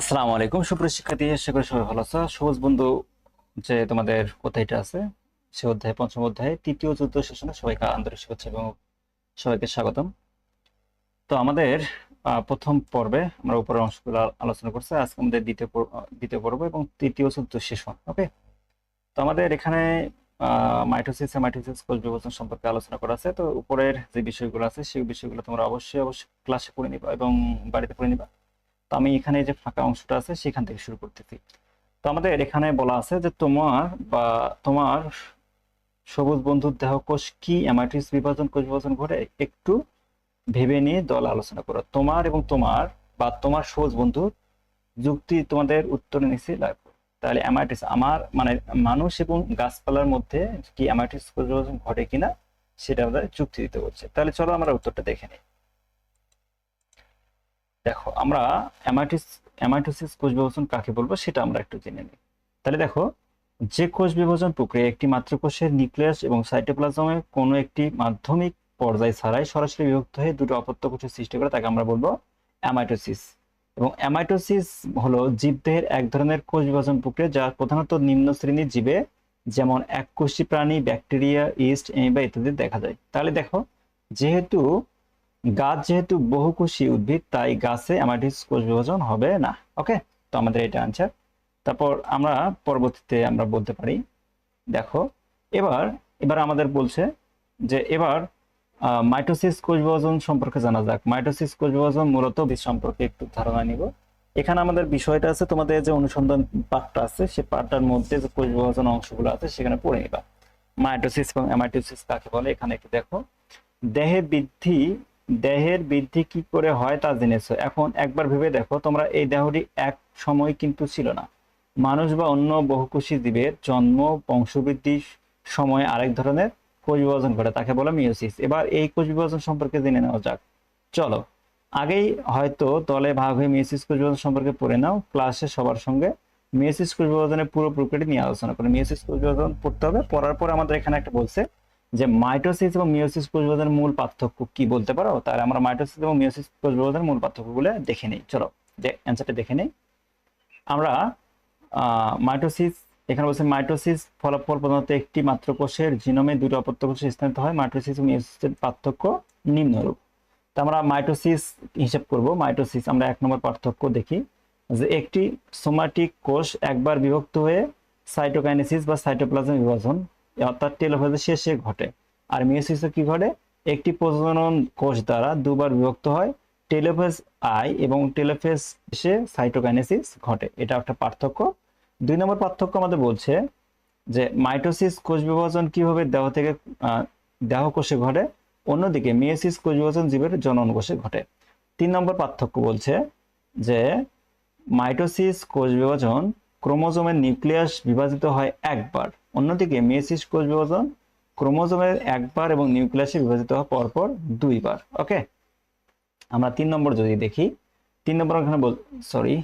আসসালামু আলাইকুম। সুপ্রিয় শিক্ষার্থী, আশা করি সবাই ভালো আছো। সবুজ বন্ধু যে তোমাদের অধ্যায়টা আছে, সে অধ্যায়, পঞ্চম অধ্যায়, তৃতীয় চতুর্থ সেশনে সবাইকে আন্তরিক শুভেচ্ছা এবং সবাইকে স্বাগতম। তো আমাদের প্রথম পর্বে আমরা উপরের অংশগুলো আলোচনা করছি। আজকে আমাদের দ্বিতীয় দ্বিতীয় পর্ব এবং তৃতীয় চতুর্থ সেশন, ওকে? তো আমাদের এখানে মাইটোসিস মাইটোসিস কোষ বিভাজন সম্পর্কে আলোচনা করা আছে। তো উপরের যে বিষয়গুলো আছে, সেই বিষয়গুলো তোমরা অবশ্যই অবশ্যই ক্লাসে পড়ে নিবা এবং বাড়িতে পড়ে নিবা। তো আমি এখানে যে ফাঁকা অংশটা আছে সেখান থেকে শুরু করতেছি। তো আমাদের এখানে বলা আছে যে তোমার বা তোমার সবুজ বন্ধুর দেহ কোষ কি অ্যামাইটিস বিভাজন, কোষ বিভাজন ঘটে একটু ভেবে নিয়ে দল আলোচনা করো। তোমার এবং তোমার বা তোমার সবুজ বন্ধুর যুক্তি তোমাদের উত্তরে নিচে লাগবে তাহলে অ্যামাইটিস আমার মানে মানুষ এবং গাছপালার মধ্যে কি অ্যামাইটিস কোষ বিভাজন ঘটে কিনা সেটা আমাদের যুক্তি দিতে বলছে। তাহলে চলো আমরা উত্তরটা দেখে নিই। দেখো, আমরা অ্যামাইটিস অ্যামাইটোসিস কোষ বিভাজন কাকে বলব সেটা আমরা একটু জেনে নিই। তাহলে দেখো, যে কোষ বিভাজন প্রক্রিয়া একটি মাত্র কোষের নিউক্লিয়াস এবং সাইটোপ্লাজমের কোনো একটি মাধ্যমিক পর্যায় ছাড়াই সরাসরি বিভক্ত হয়ে দুটো অপত্য কোষের সৃষ্টি করে, তাকে আমরা বলব অ্যামাইটোসিস এবং অ্যামাইটোসিস হলো জীবদেহের এক ধরনের কোষ বিভাজন প্রক্রিয়া যা প্রধানত নিম্ন শ্রেণির জীবে যেমন এককোষী প্রাণী, ব্যাকটেরিয়া, ইস্ট, এমিবা ইত্যাদি দেখা যায়। তাহলে দেখো, যেহেতু গাছ যেহেতু বহুকোষী উদ্ভিদ, তাই গাছে অ্যামাইটিস কোষ বিভাজন হবে না। ওকে তো আমাদের এটা আনসার তারপর আমরা পরবর্তীতে আমরা বলতে পারি, দেখো, এবার এবার আমাদের বলছে যে এবার মাইটোসিস কোষ বিভাজন সম্পর্কে জানা যাক। মাইটোসিস কোষ বিভাজন মূলত সম্পর্কে একটু ধারণা নিব। এখানে আমাদের বিষয়টা আছে, তোমাদের যে অনুসন্ধান পাঠটা আছে, সে পাঠটার মধ্যে যে কোষ বিভাজন অংশগুলো আছে, সেখানে পড়ে নিবা। মাইটোসিস এবং অ্যামাইটোসিস কাকে বলে? এখানে একটু দেখো। দেহে বৃদ্ধি দেহের বৃদ্ধি কি করে হয় তা জেনেছো। এখন একবার ভেবে দেখো, তোমরা এই দেহটি এক সময় কিন্তু ছিল না। মানুষ বা অন্য বহুকোষী জীবের জন্ম বংশবৃদ্ধির সময় আরেক ধরনের কোষ বিভাজন ঘটে, তাকে বলে মিওসিস এবার এই কোষ বিভাজন সম্পর্কে জেনে নেওয়া যাক। চলো, আগেই হয়তো দলে ভাগ হয়ে মিওসিস কোষ বিভাজন সম্পর্কে পড়ে নাও। ক্লাসে সবার সঙ্গে মিওসিস কোষ বিভাজনের পুরো প্রক্রিয়াটি নিয়ে আলোচনা করে। মিওসিস কোষ বিভাজন পড়তে হবে, পড়ার পর আমাদের এখানে একটা বলছে যে মাইটোসিস এবং মিওসিস কোষ বিভাজনের মূল পার্থক্য কি বলতে পারো? তাহলে আমরা মাইটোসিস এবং মিওসিস কোষ বিভাজনের মূল পার্থক্যগুলো দেখে নিই। চলো অ্যান্সারটা দেখে নিই। আমরা মাইটোসিস, এখানে বলছে মাইটোসিস ফলাফল প্রধানত একটি মাত্র কোষের জিনোমে দুটো অপত্য কোষে স্থানিত হয়। মাইটোসিস এবং মিওসিসের পার্থক্য নিম্নরূপ। তো আমরা মাইটোসিস হিসাব করব। মাইটোসিস, আমরা এক নম্বর পার্থক্য দেখি যে একটি সোমাটিক কোষ একবার বিভক্ত হয়ে সাইটোকাইনেসিস বা সাইটোপ্লাজম বিভাজন অর্থাৎ টেলোফেজের শেষে ঘটে। আর মিওসিসে কি ঘটে? একটি প্রজনন কোষ দ্বারা দুবার বিভক্ত হয়। টেলোফেজ আই এবং টেলোফেজ শেষে সাইটোকাইনেসিস ঘটে। এটা একটা পার্থক্য। দুই নম্বর পার্থক্য আমাদের বলছে যে মাইটোসিস কোষ বিভাজন কীভাবে দেহ থেকে দেহ কোষে ঘটে? অন্যদিকে মিওসিস কোষ বিভাজন জীবের জনন কোষে ঘটে। তিন নম্বর পার্থক্য বলছে যে মাইটোসিস কোষ বিভাজন ক্রোমোজোমের নিউক্লিয়াস বিভাজিত হয় একবার। অন্যদিকে মিওসিস কোষ বিভাজন ক্রোমোজোমের একবার এবং নিউক্লিয়াসে বিভাজিত হয় পরপর দুইবার, ওকে? আমরা তিন নম্বর যদি দেখি, তিন নম্বর ওখানে বল সরি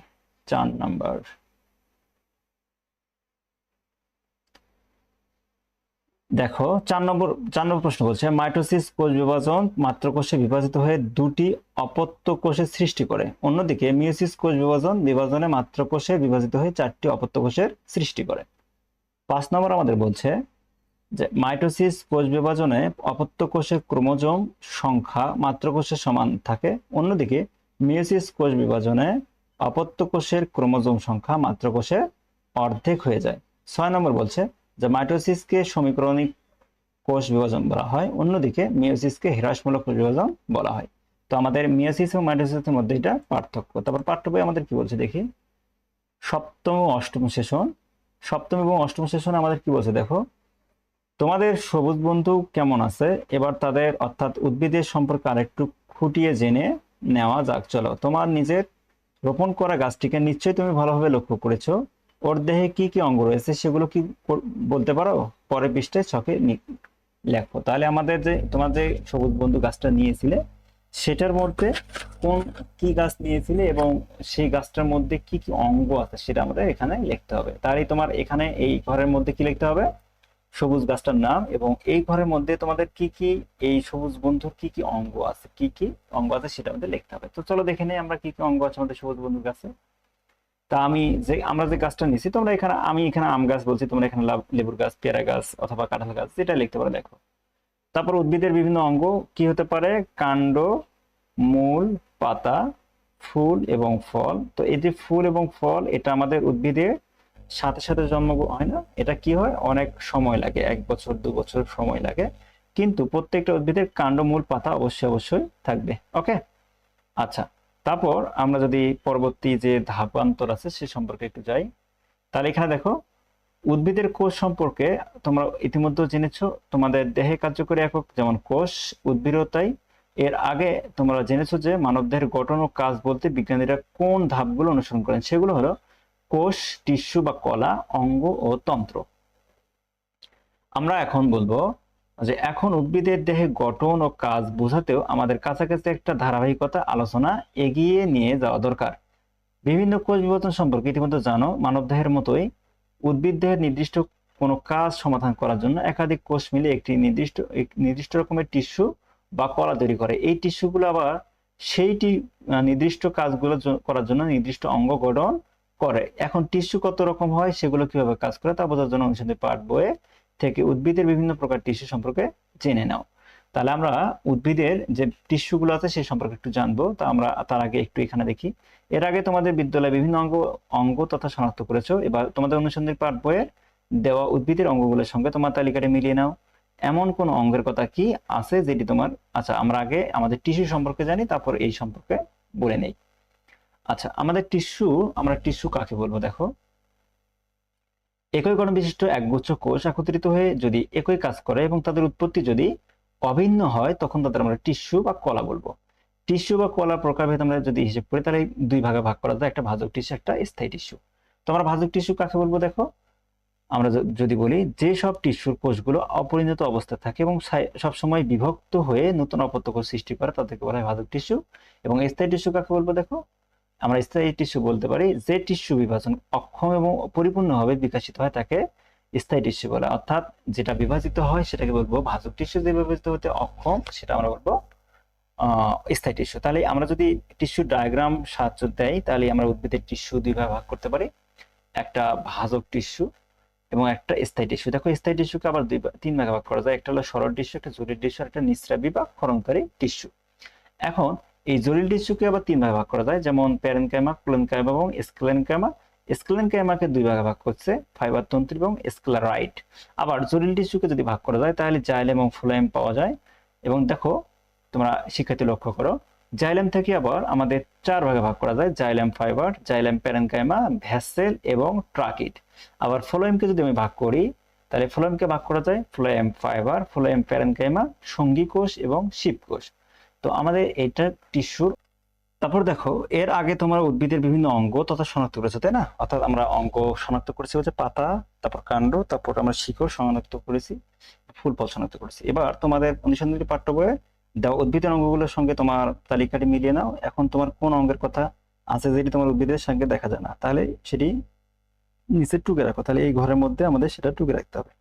চার নাম্বার। দেখো, চার নম্বর চার নম্বর প্রশ্ন বলছে, মাইটোসিস কোষ বিভাজন মাত্র কোষে বিভাজিত হয়ে দুটি অপত্য কোষের সৃষ্টি করে। অন্যদিকে মিওসিস কোষ বিভাজন বিভাজনে মাত্র কোষে বিভাজিত হয়ে চারটি অপত্য কোষের সৃষ্টি করে। পাঁচ নম্বর আমাদের বলছে যে মাইটোসিস কোষ বিভাজনে অপত্য কোষের ক্রোমোজোম সংখ্যা মাত্র কোষের সমান থাকে। অন্যদিকে মিওসিস কোষ বিভাজনে অপত্য কোষের ক্রোমোজোম সংখ্যা মাত্র কোষের অর্ধেক হয়ে যায়। ছয় নম্বর বলছে যে মাইটোসিসকে সমীকরণিক কোষ বিভাজন বলা হয়, অন্যদিকে মিওসিসকে হ্রাসমূলক কোষ বিভাজন বলা হয়। তো আমাদের মিওসিস এবং মাইটোসিসের মধ্যে এটা পার্থক্য। তারপর বই আমাদের কি বলছে দেখি? সপ্তম ও অষ্টম সেশন সপ্তম এবং অষ্টম সেশনে আমাদের কি বলছে দেখো? তোমাদের সবুজ বন্ধু কেমন আছে? এবার তাদের অর্থাৎ উদ্ভিদের সম্পর্কে আরেকটু খুঁটিয়ে জেনে নেওয়া যাক, চলো। তোমার নিজের রোপণ করা গাছটিকে নিশ্চয়ই তুমি ভালোভাবে লক্ষ্য করেছ। ওর দেহে কি কি অঙ্গ রয়েছে সেগুলো কি বলতে পারো? পরে পৃষ্ঠে ছকে লেখো। তাহলে আমাদের যে তোমার যে সবুজ বন্ধু গাছটা নিয়েছিলে সেটার মধ্যে কোন কি গাছ নিয়েছিলে এবং সেই গাছটার মধ্যে কি কি অঙ্গ আছে সেটা আমাদের এখানে লিখতে হবে। তাহলেই তোমার এখানে এই ঘরের মধ্যে কি লিখতে হবে? সবুজ গাছটার নাম এবং এই ঘরের মধ্যে তোমাদের কি কি এই সবুজ বন্ধুর কি কি অঙ্গ আছে, কি কি অঙ্গ আছে সেটা আমাদের লিখতে হবে। তো চলো দেখে নেই আমরা কি কি অঙ্গ আছে আমাদের সবুজ বন্ধুর কাছে তা আমি যে, আমরা যে গাছটা নিছি তোমরা এখানে, আমি এখানে আম গাছ বলছি, তোমরা এখানে লেবুর গাছ, পেয়ারা গাছ অথবা কাঁঠাল গাছ, যেটা লিখতে পারো দেখো। তারপর উদ্ভিদের বিভিন্ন অঙ্গ কি হতে পারে? কাণ্ড, মূল, পাতা, ফুল এবং ফল। তো এই যে ফুল এবং ফল, এটা আমাদের উদ্ভিদের সাথে সাথে জন্ম হয় না? এটা কি হয়? অনেক সময় লাগে, এক বছর, দু বছর সময় লাগে। কিন্তু প্রত্যেকটা উদ্ভিদের কাণ্ড, মূল, পাতা অবশ্যই অবশ্যই থাকবে। ওকে? আচ্ছা তারপর আমরা যদি পরবর্তী যে ধাপান্তর আছে সে সম্পর্কে একটু যাই। তাহলে এখানে দেখো উদ্ভিদের কোষ সম্পর্কে তোমরা ইতিমধ্যে জেনেছো, তোমাদের দেহে কার্যকরী একক যেমন কোষ উদ্ভিদও তাই এর আগে তোমরা জেনেছো যে মানবদেহের গঠন ও কাজ বলতে বিজ্ঞানীরা কোন ধাপগুলো অনুসরণ করেন? সেগুলো হলো কোষ, টিস্যু বা কলা, অঙ্গ ও তন্ত্র। আমরা এখন বলব যে এখন উদ্ভিদের দেহে গঠন ও কাজ বোঝাতেও আমাদের কাছাকাছি একটা ধারাবাহিকতা, আলোচনা এগিয়ে নিয়ে যাওয়া দরকার। বিভিন্ন কোষ বিবর্তন সম্পর্কে ইতিমধ্যে জানো, মানবদেহের মতোই উদ্ভিদ দেহের নির্দিষ্ট কোনো কাজ সমাধান করার জন্য একাধিক কোষ মিলে একটি নির্দিষ্ট নির্দিষ্ট রকমের টিস্যু বা কলা তৈরি করে। এই টিস্যুগুলো আবার সেইটি নির্দিষ্ট কাজগুলো করার জন্য নির্দিষ্ট অঙ্গ গঠন করে। এখন টিস্যু কত রকম হয় সেগুলো কীভাবে কাজ করে তা বোঝার জন্য অনুসন্ধানী পাঠ বইয়ে থেকে উদ্ভিদের বিভিন্ন প্রকার টিস্যু সম্পর্কে জেনে নাও। তাহলে আমরা উদ্ভিদের যে টিস্যুগুলো আছে সেই সম্পর্কে একটু জানব। তা আমরা তার আগে একটু এখানে দেখি। এর আগে তোমাদের বিদ্যালয়ে বিভিন্ন অঙ্গ অঙ্গ তথা শনাক্ত করেছ। এবার তোমাদের অনুসন্ধানী পাঠ বইয়ে দেওয়া উদ্ভিদের অঙ্গগুলোর সঙ্গে তোমার তালিকাটা মিলিয়ে নাও। এমন কোন অঙ্গের কথা কি আছে যেটি তোমার আচ্ছা আমরা আগে আমাদের টিস্যু সম্পর্কে জানি, তারপর এই সম্পর্কে বলে নেই। আচ্ছা আমাদের টিস্যু, আমরা টিস্যু কাকে বলব দেখো। একই গণ বিশিষ্ট একগুচ্ছ কোষ একত্রিত হয়ে যদি একই কাজ করে এবং তাদের উৎপত্তি যদি অভিন্ন হয়, তখন তাদের আমরা টিস্যু বা কলা বলব। টিস্যু বা কলা প্রকারভেদ আমরা যদি হিসেব করি, তাহলে দুই ভাগে ভাগ করা যায়। একটা ভাজক টিস্যু, একটা স্থায়ী টিস্যু। তো আমরা ভাজক টিস্যু কাকে বলব দেখো? আমরা যদি বলি, যে সব টিস্যুর কোষগুলো অপরিণত অবস্থায় থাকে এবং সাই- সবসময় বিভক্ত হয়ে নতুন অপত্য কোষ সৃষ্টি করে, তাদেরকে বলা হয় ভাজক টিস্যু। এবং স্থায়ী টিস্যু কাকে বলব দেখো? আমরা স্থায়ী টিস্যু বলতে পারি, যে টিস্যু বিভাজন অক্ষম এবং পরিপূর্ণভাবে বিকশিত হয়, তাকে স্থায়ী টিস্যু বলে। অর্থাৎ যেটা বিভাজিত হয় সেটাকে বলব ভাজক টিস্যু যে বিভাজিত হতে অক্ষম, সেটা আমরা বলব স্থায়ী টিস্যু তাহলে আমরা যদি টিস্যু ডায়াগ্রাম সাহায্য দেয় তাহলে আমরা উদ্ভিদের টিস্যু দুই ভাগে ভাগ করতে পারি। একটা ভাজক টিস্যু এবং একটা স্থায়ী টিস্যু দেখো, স্থায়ী টিস্যুকে আবার দুই তিন ভাগে ভাগ করা যায়। একটা হলো সরল টিস্যু একটা জটিল টিস্যু একটা নিঃস্রাবী বা ক্ষরণকারী টিস্যু এখন এই জটিল টিস্যুকে আবার তিন ভাগে ভাগ করা যায়, যেমন প্যারেনকাইমা ক্লোনকাইমা এবং স্ক্লেনকাইমা স্ক্লেনকাইমাকে দুই ভাগে ভাগ করছে ফাইবার তন্ত্র এবং স্ক্লেরাইট আবার জটিল টিস্যুকে যদি ভাগ করা যায়, তাহলে জাইলেম এবং ফ্লোয়েম পাওয়া যায়। এবং দেখো, তোমরা শিক্ষার্থী লক্ষ্য করো জাইলেম থেকে আবার আমাদের চার ভাগে ভাগ করা যায় xylem fibre xylem parenchyma vessel এবং ট্রাকিড আবার ফ্লোয়েমকে যদি আমি ভাগ করি, তাহলে ফ্লোয়েমকে ভাগ করা যায় ফ্লোয়েম ফাইবার ফ্লোয়েম প্যারেনকাইমা সঙ্গী কোষ এবং শিপ কোষ। তো আমাদের এটা টিস্যুর তারপর দেখো, এর আগে তোমার উদ্ভিদের বিভিন্ন অঙ্গ তথা শনাক্ত করেছ, তাই না? অর্থাৎ আমরা অঙ্গ শনাক্ত করেছি হচ্ছে পাতা, তারপর কাণ্ড, তারপর আমরা শিকড় শনাক্ত করেছি, ফুল ফল শনাক্ত করেছি। এবার তোমাদের অনুসন্ধানী পাঠ্য বইয়ে দেওয়া উদ্ভিদের অঙ্গগুলোর সঙ্গে তোমার তালিকাটি মিলিয়ে নাও। এখন তোমার কোন অঙ্গের কথা আছে যেটি তোমার উদ্ভিদের সঙ্গে দেখা যায় না? তাহলে সেটি নিচে টুকে রাখো। তাহলে এই ঘরের মধ্যে আমাদের সেটা টুকে রাখতে হবে।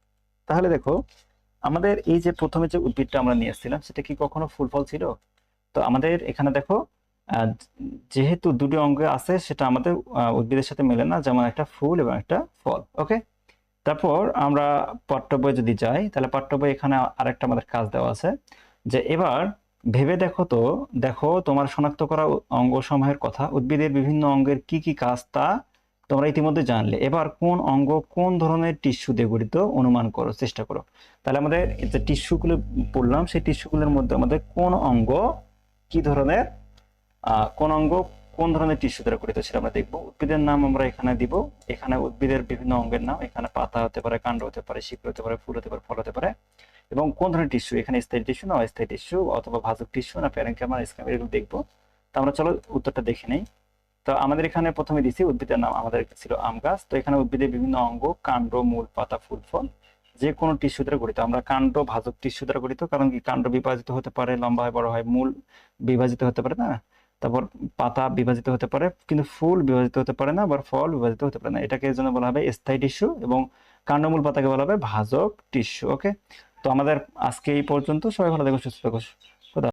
তাহলে দেখো, আমাদের এই যে প্রথমে যে উদ্ভিদটা আমরা নিয়ে এসেছিলাম, সেটা কি কখনো ফুল ফল ছিল? তো আমাদের এখানে দেখো যেহেতু দুটি অঙ্গ আছে, সেটা আমাদের উদ্ভিদের সাথে মেলে না, যেমন একটা ফুল এবং একটা ফল, ওকে? তারপর আমরা পাঠ্য বই যদি যাই, তাহলে পাঠ্য বই এখানে আরেকটা আমাদের কাজ দেওয়া আছে, যে এবার ভেবে দেখো তো, দেখো তোমার শনাক্ত করা অঙ্গ সমূহের কথা, উদ্ভিদের বিভিন্ন অঙ্গের কি কি কাজ তা তোমরা ইতিমধ্যে জানলে। এবার কোন অঙ্গ কোন ধরনের টিস্যু দিয়ে গঠিত অনুমান করো, চেষ্টা করো। তাহলে আমাদের যে টিস্যুগুলো পড়লাম সেই টিস্যুগুলোর মধ্যে আমাদের কোন অঙ্গ কি ধরনের কোন অঙ্গ কোন ধরনের টিস্যু দ্বারা গঠিত সেটা আমরা দেখব। উদ্ভিদের নাম আমরা এখানে দিব। এখানে উদ্ভিদের বিভিন্ন অঙ্গের নাম, এখানে পাতা হতে পারে, কাণ্ড হতে পারে, শিকড় হতে পারে, ফুল হতে পারে, ফল হতে পারে। এবং কোন ধরনের টিস্যু এখানে স্থায়ী টিস্যু না অস্থায়ী টিস্যু অথবা ভাজক টিস্যু না প্যারেনকামা স্ক্যাম এগুলো দেখব। তো আমরা চলো উত্তরটা দেখে নেই। তো আমাদের এখানে প্রথমে দিছি উদ্ভিদের নাম, আমাদের ছিল আম গাছ। তো এখানে উদ্ভিদের বিভিন্ন অঙ্গ, কাণ্ড, মূল, পাতা, ফুল, ফল, যে কোনো টিস্যু দ্বারা গঠিত। আমরা কাণ্ড, ভাজক টিস্যু দ্বারা গঠিত, কারণ কি কাণ্ড বিভাজিত হতে পারে, লম্বা হয়, বড় হয়, মূল বিভাজিত হতে পারে না? তারপর পাতা বিভাজিত হতে পারে, কিন্তু ফুল বিভাজিত হতে পারে না আবার ফল বিভাজিত হতে পারে না। এটাকে এর জন্য বলা হবে স্থায়ী টিস্যু এবং কাণ্ডমূল পাতাকে বলা হবে ভাজক টিস্যু, ওকে? তো আমাদের আজকে এই পর্যন্ত। সবাই ভালো দেখো সুস্থ থাকো